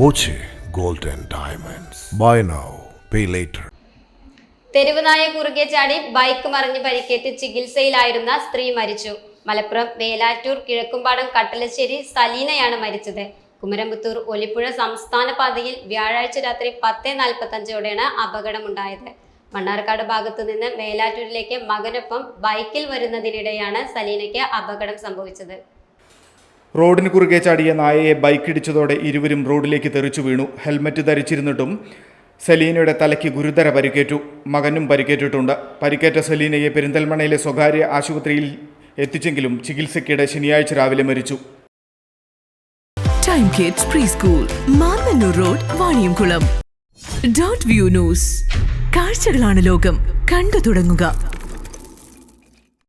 Boche Gold diamonds. Buy now pay later. തെരുവുനായ കുറുകെ ചാടി ബൈക്ക് മറിഞ്ഞ് പരിക്കേറ്റ് ചികിത്സയിലായിരുന്ന സ്ത്രീ മരിച്ചു. മലപ്പുറം വേലാറ്റൂർ കിഴക്കുംപാടം കട്ടലശ്ശേരി സലീനയാണ് മരിച്ചത്. കുമരംപുത്തൂർ ഒലിപ്പുഴ സംസ്ഥാന പാതയിൽ വ്യാഴാഴ്ച രാത്രി പത്ത് നാൽപ്പത്തഞ്ചോടെയാണ് അപകടമുണ്ടായത്. മണ്ണാർക്കാട് ഭാഗത്തു നിന്ന് വേലാറ്റൂരിലേക്ക് മകനൊപ്പം ബൈക്കിൽ വരുന്നതിനിടെയാണ് സലീനയ്ക്ക് അപകടം സംഭവിച്ചത്. റോഡിന് കുറുകെ ചാടിയ നായയെ ബൈക്കിടിച്ചതോടെ ഇരുവരും റോഡിലേക്ക് തെറിച്ചു വീണു. ഹെൽമറ്റ് ധരിച്ചിരുന്നിട്ടും സെലീനയുടെ തലയ്ക്ക് ഗുരുതര പരിക്കേറ്റു. മകനും പരിക്കേറ്റിട്ടുണ്ട്. പരിക്കേറ്റ സെലീനയെ പെരിന്തൽമണയിലെ സ്വകാര്യ ആശുപത്രിയിൽ എത്തിച്ചെങ്കിലും ചികിത്സയ്ക്കിടെ ശനിയാഴ്ച രാവിലെ മരിച്ചു. Time kids pre school road view news കാഴ്ചകളാണ് ലോകം. കണ്ടു തുടങ്ങുക.